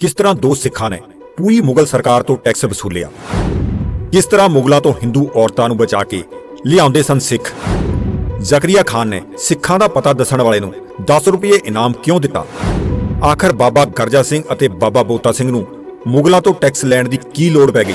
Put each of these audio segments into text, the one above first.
ਕਿਸ ਤਰ੍ਹਾਂ ਦੋ ਸਿੱਖਾਂ ਨੇ ਪੂਰੀ ਮੁਗਲ ਸਰਕਾਰ ਤੋਂ ਟੈਕਸ ਵਸੂਲਿਆ? ਕਿਸ ਤਰ੍ਹਾਂ ਮੁਗਲਾਂ ਤੋਂ ਹਿੰਦੂ ਔਰਤਾਂ ਨੂੰ ਬਚਾ ਕੇ ਲਿਆਉਂਦੇ ਸਨ ਸਿੱਖ? ਜ਼ਕਰੀਆ ਖਾਨ ਨੇ ਸਿੱਖਾਂ ਦਾ ਪਤਾ ਦੱਸਣ ਵਾਲੇ ਨੂੰ 10 ਰੁਪਏ ਇਨਾਮ ਕਿਉਂ ਦਿੱਤਾ? ਆਖਰ ਬਾਬਾ ਗਰਜਾ ਸਿੰਘ ਅਤੇ ਬਾਬਾ ਬੋਤਾ ਸਿੰਘ ਨੂੰ ਮੁਗਲਾਂ ਤੋਂ ਟੈਕਸ ਲੈਣ ਦੀ ਕੀ ਲੋੜ ਪੈ ਗਈ?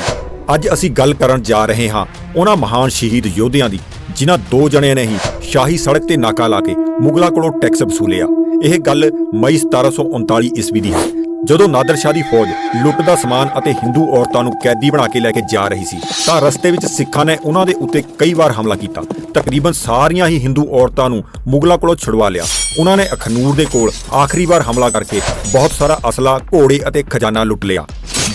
ਅੱਜ ਅਸੀਂ ਗੱਲ ਕਰਨ ਜਾ ਰਹੇ ਹਾਂ ਉਹਨਾਂ ਮਹਾਨ ਸ਼ਹੀਦ ਯੋਧਿਆਂ ਦੀ, ਜਿਨ੍ਹਾਂ ਦੋ ਜਣਿਆਂ ਨੇ ਹੀ ਸ਼ਾਹੀ ਸੜਕ ਤੇ ਨਾਕਾ ਲਾ ਕੇ ਮੁਗਲਾਂ ਕੋਲੋਂ ਟੈਕਸ ਵਸੂਲਿਆ। ਇਹ ਗੱਲ ਮਈ 1739 ਈਸਵੀ ਦੀ ਹੈ। ਜਦੋਂ ਨਾਦਰ ਸ਼ਾਹ ਦੀ ਫੌਜ ਲੁੱਟ ਦਾ ਸਮਾਨ ਅਤੇ ਹਿੰਦੂ ਔਰਤਾਂ ਨੂੰ ਕੈਦੀ ਬਣਾ ਕੇ ਲੈ ਕੇ ਜਾ ਰਹੀ ਸੀ, ਤਾਂ ਰਸਤੇ ਵਿੱਚ ਸਿੱਖਾਂ ਨੇ ਉਹਨਾਂ ਦੇ ਉੱਤੇ ਕਈ ਵਾਰ ਹਮਲਾ ਕੀਤਾ। ਤਕਰੀਬਨ ਸਾਰੀਆਂ ਹੀ ਹਿੰਦੂ ਔਰਤਾਂ ਨੂੰ ਮੁਗਲਾਂ ਕੋਲੋਂ ਛੁਡਵਾ ਲਿਆ। ਉਹਨਾਂ ਨੇ ਅਖਨੂਰ ਦੇ ਕੋਲ ਆਖਰੀ ਵਾਰ ਹਮਲਾ ਕਰਕੇ ਬਹੁਤ ਸਾਰਾ ਅਸਲਾ, ਘੋੜੇ ਅਤੇ ਖਜ਼ਾਨਾ ਲੁੱਟ ਲਿਆ।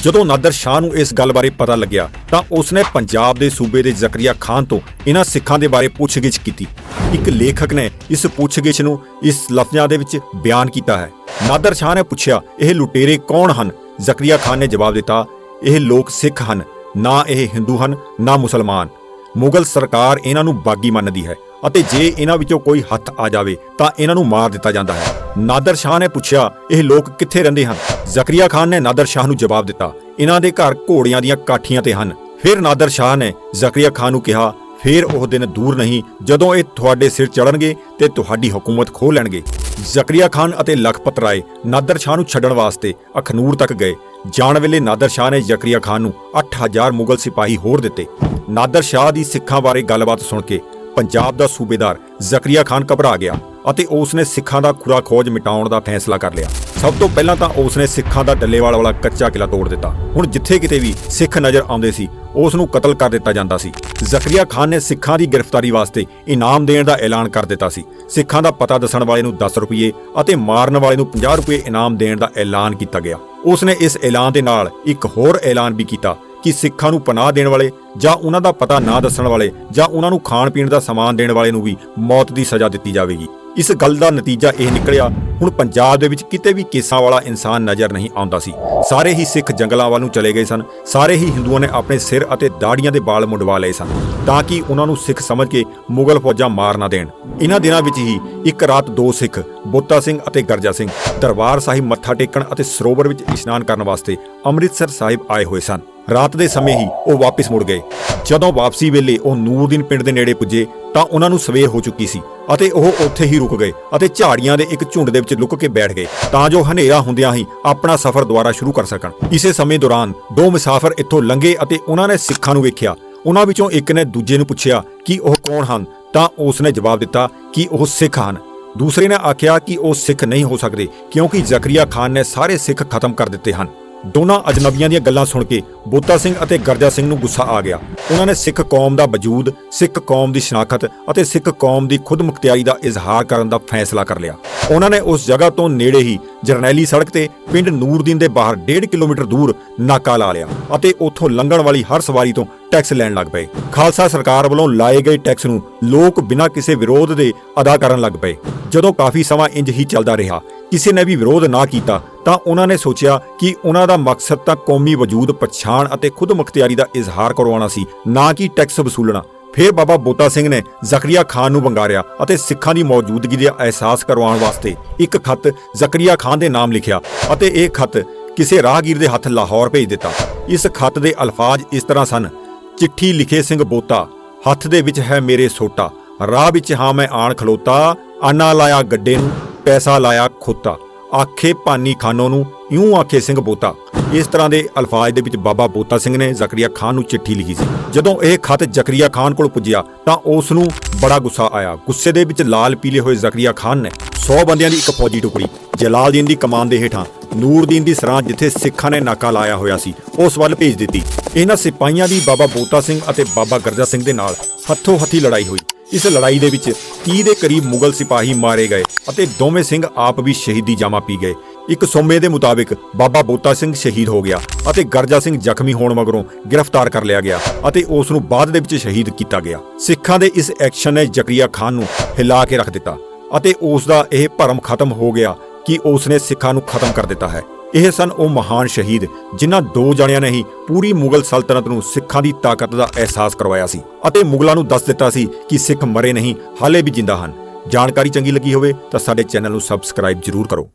ਜਦੋਂ ਨਾਦਰ ਸ਼ਾਹ ਨੂੰ ਇਸ ਗੱਲ ਬਾਰੇ ਪਤਾ ਲੱਗਿਆ, ਤਾਂ ਉਸਨੇ ਪੰਜਾਬ ਦੇ ਸੂਬੇ ਦੇ ਜ਼ਕਰੀਆ ਖਾਨ ਤੋਂ ਇਹਨਾਂ ਸਿੱਖਾਂ ਦੇ ਬਾਰੇ ਪੁੱਛਗਿੱਛ ਕੀਤੀ। ਇੱਕ ਲੇਖਕ ਨੇ ਇਸ ਪੁੱਛਗਿੱਛ ਨੂੰ ਇਸ ਲਫ਼ਜ਼ਾਂ ਦੇ ਵਿੱਚ ਬਿਆਨ ਕੀਤਾ ਹੈ। ਨਾਦਰ ਸ਼ਾਹ ਨੇ ਪੁੱਛਿਆ, ਇਹ ਲੁਟੇਰੇ ਕੌਣ ਹਨ? ਜ਼ਕਰੀਆ ਖਾਨ ਨੇ ਜਵਾਬ ਦਿੱਤਾ, ਇਹ ਲੋਕ ਸਿੱਖ ਹਨ, ਨਾ ਇਹ ਹਿੰਦੂ ਹਨ, ਨਾ ਮੁਸਲਮਾਨ। ਮੁਗਲ ਸਰਕਾਰ ਇਹਨਾਂ ਨੂੰ ਬਾਗੀ ਮੰਨਦੀ ਹੈ ਅਤੇ ਜੇ ਇਹਨਾਂ ਵਿੱਚੋਂ ਕੋਈ ਹੱਥ ਆ ਜਾਵੇ, ਤਾਂ ਇਹਨਾਂ ਨੂੰ ਮਾਰ ਦਿੱਤਾ ਜਾਂਦਾ ਹੈ। ਨਾਦਰ ਸ਼ਾਹ ਨੇ ਪੁੱਛਿਆ, ਇਹ ਲੋਕ ਕਿੱਥੇ ਰਹਿੰਦੇ ਹਨ? ਜ਼ਕਰੀਆ ਖਾਨ ਨੇ ਨਾਦਰ ਸ਼ਾਹ ਨੂੰ ਜਵਾਬ ਦਿੱਤਾ, ਇਹਨਾਂ ਦੇ ਘਰ ਘੋੜਿਆਂ ਦੀਆਂ ਕਾਠੀਆਂ ਤੇ ਹਨ। ਫਿਰ ਨਾਦਰ ਸ਼ਾਹ ਨੇ ਜ਼ਕਰੀਆ ਖਾਨ ਨੂੰ ਕਿਹਾ, ਫਿਰ ਉਹ ਦਿਨ ਦੂਰ ਨਹੀਂ, ਜਦੋਂ ਇਹ ਤੁਹਾਡੇ ਸਿਰ ਚੜਨਗੇ ਤੇ ਤੁਹਾਡੀ ਹਕੂਮਤ ਖੋਹ ਲੈਣਗੇ। ਜ਼ਕਰੀਆ ਖਾਨ ਅਤੇ ਲਖਪਤ ਰਾਏ ਨਾਦਰ ਸ਼ਾਹ ਨੂੰ ਛੱਡਣ ਵਾਸਤੇ ਅਖਨੂਰ ਤੱਕ ਗਏ। ਜਾਣ ਵੇਲੇ ਨਾਦਰ ਸ਼ਾਹ ਨੇ ਜ਼ਕਰੀਆ ਖਾਨ ਨੂੰ 8000 ਮੁਗਲ ਸਿਪਾਹੀ ਹੋਰ ਦਿੱਤੇ। ਨਾਦਰ ਸ਼ਾਹ ਦੀ ਸਿੱਖਾਂ ਬਾਰੇ ਗੱਲਬਾਤ ਸੁਣ ਕੇ ਪੰਜਾਬ ਦਾ ਸੂਬੇਦਾਰ ਜ਼ਕਰੀਆ ਖਾਨ ਘਬਰਾ ਗਿਆ। ਅਤੇ ਉਸ ਨੇ ਸਿੱਖਾਂ ਦਾ ਖੁਰਾ ਖੋਜ ਮਿਟਾਉਣ ਦਾ ਫੈਸਲਾ ਕਰ ਲਿਆ। ਸਭ ਤੋਂ ਪਹਿਲਾਂ ਤਾਂ ਉਸ ਨੇ ਸਿੱਖਾਂ ਦਾ ਡੱਲੇਵਾਲ ਵਾਲਾ ਕੱਚਾ ਕਿਲਾ ਤੋੜ ਦਿੱਤਾ। ਹੁਣ ਜਿੱਥੇ ਕਿਤੇ ਵੀ ਸਿੱਖ ਨਜ਼ਰ ਆਉਂਦੇ ਸੀ ਉਸ ਨੂੰ ਕਤਲ ਕਰ ਦਿੱਤਾ ਜਾਂਦਾ ਸੀ। ਜ਼ਕਰੀਆ ਖਾਨ ਨੇ ਸਿੱਖਾਂ ਦੀ ਗ੍ਰਿਫਤਾਰੀ ਵਾਸਤੇ ਇਨਾਮ ਦੇਣ ਦਾ ਐਲਾਨ ਕਰ ਦਿੱਤਾ ਸੀ। ਸਿੱਖਾਂ ਦਾ ਪਤਾ ਦੱਸਣ ਵਾਲੇ ਨੂੰ 10 ਰੁਪਏ ਅਤੇ ਮਾਰਨ ਵਾਲੇ ਨੂੰ 50 ਰੁਪਏ ਇਨਾਮ ਦੇਣ ਦਾ ਐਲਾਨ ਕੀਤਾ ਗਿਆ। ਉਸ ਨੇ ਇਸ ਐਲਾਨ ਦੇ ਨਾਲ ਇੱਕ ਹੋਰ ਐਲਾਨ ਵੀ ਕੀਤਾ ਕਿ ਸਿੱਖਾਂ ਨੂੰ ਪਨਾਹ ਦੇਣ ਵਾਲੇ ਜਾਂ ਉਹਨਾਂ ਦਾ ਪਤਾ ਨਾ ਦੱਸਣ ਵਾਲੇ ਜਾਂ ਉਹਨਾਂ ਨੂੰ ਖਾਣ ਪੀਣ ਦਾ ਸਮਾਨ ਦੇਣ ਵਾਲੇ ਨੂੰ ਵੀ ਮੌਤ ਦੀ ਸਜ਼ਾ ਦਿੱਤੀ ਜਾਵੇਗੀ। ਇਸ ਗੱਲ ਦਾ ਨਤੀਜਾ ਇਹ ਨਿਕਲਿਆ, ਹੁਣ ਪੰਜਾਬ ਦੇ ਵਿੱਚ ਕਿਤੇ ਵੀ ਕੇਸਾਂ ਵਾਲਾ ਇਨਸਾਨ ਨਜ਼ਰ ਨਹੀਂ ਆਉਂਦਾ ਸੀ। ਸਾਰੇ ਹੀ ਸਿੱਖ ਜੰਗਲਾਂ ਵੱਲ ਨੂੰ ਚਲੇ ਗਏ ਸਨ। ਸਾਰੇ ਹੀ ਹਿੰਦੂਆਂ ਨੇ ਆਪਣੇ ਸਿਰ ਅਤੇ ਦਾੜੀਆਂ ਦੇ ਵਾਲ ਮੁੰਡਵਾ ਲਏ ਸਨ, ਤਾਂ ਕਿ ਉਹਨਾਂ ਨੂੰ ਸਿੱਖ ਸਮਝ ਕੇ ਮੁਗਲ ਫੌਜਾਂ ਮਾਰ ਨਾ ਦੇਣ। ਇਹਨਾਂ ਦਿਨਾਂ ਵਿੱਚ ਹੀ ਇੱਕ ਰਾਤ ਦੋ ਸਿੱਖ, ਬੋਤਾ ਸਿੰਘ ਅਤੇ ਗਰਜਾ ਸਿੰਘ, ਦਰਬਾਰ ਸਾਹਿਬ ਮੱਥਾ ਟੇਕਣ ਅਤੇ ਸਰੋਵਰ ਵਿੱਚ ਇਸ਼ਨਾਨ ਕਰਨ ਵਾਸਤੇ ਅੰਮ੍ਰਿਤਸਰ ਸਾਹਿਬ ਆਏ ਹੋਏ ਸਨ। ਰਾਤ ਦੇ ਸਮੇਂ ਹੀ ਉਹ ਵਾਪਸ ਮੁੜ ਗਏ। ਜਦੋਂ ਵਾਪਸੀ ਵੇਲੇ ਉਹ ਨੂਰਦੀਨ ਪਿੰਡ ਦੇ ਨੇੜੇ ਪੁੱਜੇ, ਤਾਂ ਉਹਨਾਂ ਨੂੰ ਸਵੇਰ ਹੋ ਚੁੱਕੀ ਸੀ ਅਤੇ ਉਹ ਉੱਥੇ ਹੀ ਰੁਕ ਗਏ ਅਤੇ ਝਾੜੀਆਂ ਦੇ ਇੱਕ ਝੁੰਡ ਦੇ ਵਿੱਚ ਲੁਕ ਕੇ ਬੈਠ ਗਏ, ਤਾਂ ਜੋ ਹਨੇਰਾ ਹੁੰਦਿਆਂ ਹੀ ਆਪਣਾ ਸਫ਼ਰ ਦੁਬਾਰਾ ਸ਼ੁਰੂ ਕਰ ਸਕਣ। ਇਸੇ ਸਮੇਂ ਦੌਰਾਨ ਦੋ ਮੁਸਾਫਰ ਇੱਥੋਂ ਲੰਘੇ ਅਤੇ ਉਹਨਾਂ ਨੇ ਸਿੱਖਾਂ ਨੂੰ ਵੇਖਿਆ। ਉਹਨਾਂ ਵਿੱਚੋਂ ਇੱਕ ਨੇ ਦੂਜੇ ਨੂੰ ਪੁੱਛਿਆ ਕਿ ਉਹ ਕੌਣ ਹਨ, ਤਾਂ ਉਸ ਨੇ ਜਵਾਬ ਦਿੱਤਾ ਕਿ ਉਹ ਸਿੱਖ ਹਨ। ਦੂਸਰੇ ਨੇ ਆਖਿਆ ਕਿ ਉਹ ਸਿੱਖ ਨਹੀਂ ਹੋ ਸਕਦੇ, ਕਿਉਂਕਿ ਜ਼ਕਰੀਆ ਖਾਨ ਨੇ ਸਾਰੇ ਸਿੱਖ ਖਤਮ ਕਰ ਦਿੱਤੇ ਹਨ। ਦੋਨਾਂ ਅਜਨਬੀਆਂ ਦੀਆਂ ਗੱਲਾਂ ਸੁਣ ਕੇ ਬੋਤਾ ਸਿੰਘ ਅਤੇ ਗਰਜਾ ਸਿੰਘ ਨੂੰ ਗੁੱਸਾ ਆ ਗਿਆ। ਉਹਨਾਂ ਨੇ ਸਿੱਖ ਕੌਮ ਦਾ ਵਜੂਦ, ਸਿੱਖ ਕੌਮ ਦੀ ਸ਼ਨਾਖਤ ਅਤੇ ਸਿੱਖ ਕੌਮ ਦੀ ਖੁਦਮੁਖਤਿਆਰੀ ਦਾ ਇਜ਼ਹਾਰ ਕਰਨ ਦਾ ਫੈਸਲਾ ਕਰ ਲਿਆ। ਉਹਨਾਂ ਨੇ ਉਸ ਜਗ੍ਹਾ ਤੋਂ ਨੇੜੇ ਹੀ ਜਰਨੈਲੀ ਸੜਕ ਤੇ ਪਿੰਡ ਨੂਰਦੀਨ ਦੇ ਬਾਹਰ 1.5 ਕਿਲੋਮੀਟਰ ਦੂਰ ਨਾਕਾ ਲਾ ਲਿਆ ਅਤੇ ਉੱਥੋਂ ਲੰਘਣ ਵਾਲੀ ਹਰ ਸਵਾਰੀ ਤੋਂ ਟੈਕਸ ਲੈਣ ਲੱਗ ਪਏ। ਖਾਲਸਾ ਸਰਕਾਰ ਵੱਲੋਂ ਲਾਏ ਗਏ ਟੈਕਸ ਨੂੰ ਲੋਕ ਬਿਨਾਂ ਕਿਸੇ ਵਿਰੋਧ ਦੇ ਅਦਾ ਕਰਨ ਲੱਗ ਪਏ। ਜਦੋਂ ਕਾਫੀ ਸਮਾਂ ਇੰਜ ਹੀ ਚੱਲਦਾ ਰਿਹਾ, ਕਿਸੇ ਨੇ ਵੀ ਵਿਰੋਧ ਨਾ ਕੀਤਾ ਤਾਂ ਉਹਨਾਂ ਨੇ ਸੋਚਿਆ ਕਿ ਉਹਨਾਂ ਦਾ ਮਕਸਦ ਤਾਂ ਕੌਮੀ ਵਜੂਦ ਪਛਾਣ ਅਤੇ ਖੁਦਮੁਖਤਿਆਰੀ ਦਾ ਇਜ਼ਹਾਰ ਕਰਵਾਉਣਾ ਸੀ, ਨਾ ਕਿ ਟੈਕਸ ਵਸੂਲਣਾ। ਫਿਰ ਬਾਬਾ ਬੋਤਾ ਸਿੰਘ ਨੇ ਜ਼ਕਰੀਆ ਖਾਨ ਨੂੰ ਵੰਗਾਰਿਆ ਅਤੇ ਸਿੱਖਾਂ ਦੀ ਮੌਜੂਦਗੀ ਦਾ ਅਹਿਸਾਸ ਕਰਵਾਉਣ ਵਾਸਤੇ ਇੱਕ ਖੱਤ ਜ਼ਕਰੀਆ ਖਾਨ ਦੇ ਨਾਮ ਲਿਖਿਆ ਅਤੇ ਇਹ ਖਤ ਕਿਸੇ ਰਾਹਗੀਰ ਦੇ ਹੱਥ ਲਾਹੌਰ ਭੇਜ ਦਿੱਤਾ। ਇਸ ਖੱਤ ਦੇ ਅਲਫਾਜ਼ ਇਸ ਤਰ੍ਹਾਂ ਸਨ, ਚਿੱਠੀ ਲਿਖੇ ਸਿੰਘ ਬੋਤਾ, ਹੱਥ ਦੇ ਵਿੱਚ ਹੈ ਮੇਰੇ ਸੋਟਾ, ਰਾਹ ਵਿੱਚ ਹਾਂ ਮੈਂ ਆਣ ਖਲੋਤਾ, ਆਨਾ ਲਾਇਆ ਗੱਡੇ ਨੂੰ, ਪੈਸਾ ਲਾਇਆ ਖੋਤਾ। ਆਖੇ ਪਾਨੀ ਖਾਨੋ ਨੂੰ ਇਉਂ ਆਖੇ ਸਿੰਘ ਬੋਤਾ। ਇਸ ਤਰ੍ਹਾਂ ਦੇ ਅਲਫਾਜ਼ ਦੇ ਵਿੱਚ ਬਾਬਾ ਬੋਤਾ ਸਿੰਘ ਨੇ ਜ਼ਕਰੀਆ ਖਾਨ ਨੂੰ ਚਿੱਠੀ ਲਿਖੀ ਸੀ। ਜਦੋਂ ਇਹ ਖਤ ਜ਼ਕਰੀਆ ਖਾਨ ਕੋਲ ਪੁੱਜਿਆ, ਤਾਂ ਉਸ ਨੂੰ ਬੜਾ ਗੁੱਸਾ ਆਇਆ। ਗੁੱਸੇ ਦੇ ਵਿੱਚ ਲਾਲ ਪੀਲੇ ਹੋਏ ਜ਼ਕਰੀਆ ਖਾਨ ਨੇ 100 ਬੰਦਿਆਂ ਦੀ ਇੱਕ ਫੌਜੀ ਟੁਕੜੀ, ਜਲਾਲਦੀਨ ਦੀ ਕਮਾਨ ਦੇ ਹੇਠਾਂ, ਨੂਰਦੀਨ ਦੀ ਸਰਾਂ ਜਿੱਥੇ ਸਿੱਖਾਂ ਨੇ ਨਾਕਾ ਲਾਇਆ ਹੋਇਆ ਸੀ, ਉਸ ਵੱਲ ਭੇਜ ਦਿੱਤੀ। ਇਹਨਾਂ ਸਿਪਾਹੀਆਂ ਦੀ ਬਾਬਾ ਬੋਤਾ ਸਿੰਘ ਅਤੇ ਬਾਬਾ ਗਰਜਾ ਸਿੰਘ ਦੇ ਨਾਲ ਹੱਥੋਂ ਹੱਥੀ ਲੜਾਈ ਹੋਈ। ਇਸ ਲੜਾਈ ਦੇ ਵਿੱਚ 30 ਦੇ ਕਰੀਬ ਮੁਗਲ ਸਿਪਾਹੀ ਮਾਰੇ ਗਏ ਅਤੇ ਦੋਵੇਂ ਸਿੰਘ ਆਪ ਵੀ ਸ਼ਹੀਦੀ ਜਾਮਾ ਪੀ ਗਏ। ਇੱਕ ਸੋਮੇ ਦੇ ਮੁਤਾਬਿਕ ਬਾਬਾ ਬੋਤਾ ਸਿੰਘ ਸ਼ਹੀਦ ਹੋ ਗਿਆ ਅਤੇ ਗਰਜਾ ਸਿੰਘ ਜ਼ਖਮੀ ਹੋਣ ਮਗਰੋਂ ਗ੍ਰਿਫਤਾਰ ਕਰ ਲਿਆ ਗਿਆ ਅਤੇ ਉਸ ਨੂੰ ਬਾਅਦ ਦੇ ਵਿੱਚ ਸ਼ਹੀਦ ਕੀਤਾ ਗਿਆ। ਸਿੱਖਾਂ ਦੇ ਇਸ ਐਕਸ਼ਨ ਨੇ ਜ਼ਕਰੀਆ ਖਾਨ ਨੂੰ ਹਿਲਾ ਕੇ ਰੱਖ ਦਿੱਤਾ ਅਤੇ ਉਸ ਦਾ ਇਹ ਭਰਮ ਖਤਮ ਹੋ ਗਿਆ ਕਿ ਉਸ ਨੇ ਸਿੱਖਾਂ ਨੂੰ ਖਤਮ ਕਰ ਦਿੱਤਾ ਹੈ। ਇਹ ਸਨ ਉਹ ਮਹਾਨ ਸ਼ਹੀਦ, ਜਿਨ੍ਹਾਂ ਦੋ ਜਣਿਆਂ ਨੇ ਹੀ ਪੂਰੀ ਮੁਗਲ ਸਲਤਨਤ ਨੂੰ ਸਿੱਖਾਂ ਦੀ ਤਾਕਤ ਦਾ ਅਹਿਸਾਸ ਕਰਵਾਇਆ ਸੀ ਅਤੇ ਮੁਗਲਾਂ ਨੂੰ ਦੱਸ ਦਿੱਤਾ ਸੀ ਕਿ ਸਿੱਖ ਮਰੇ ਨਹੀਂ, ਹਾਲੇ ਵੀ ਜਿੰਦਾ ਹਨ। ਜਾਣਕਾਰੀ ਚੰਗੀ ਲੱਗੀ ਹੋਵੇ ਤਾਂ ਸਾਡੇ ਚੈਨਲ ਨੂੰ ਸਬਸਕ੍ਰਾਈਬ ਜ਼ਰੂਰ ਕਰੋ।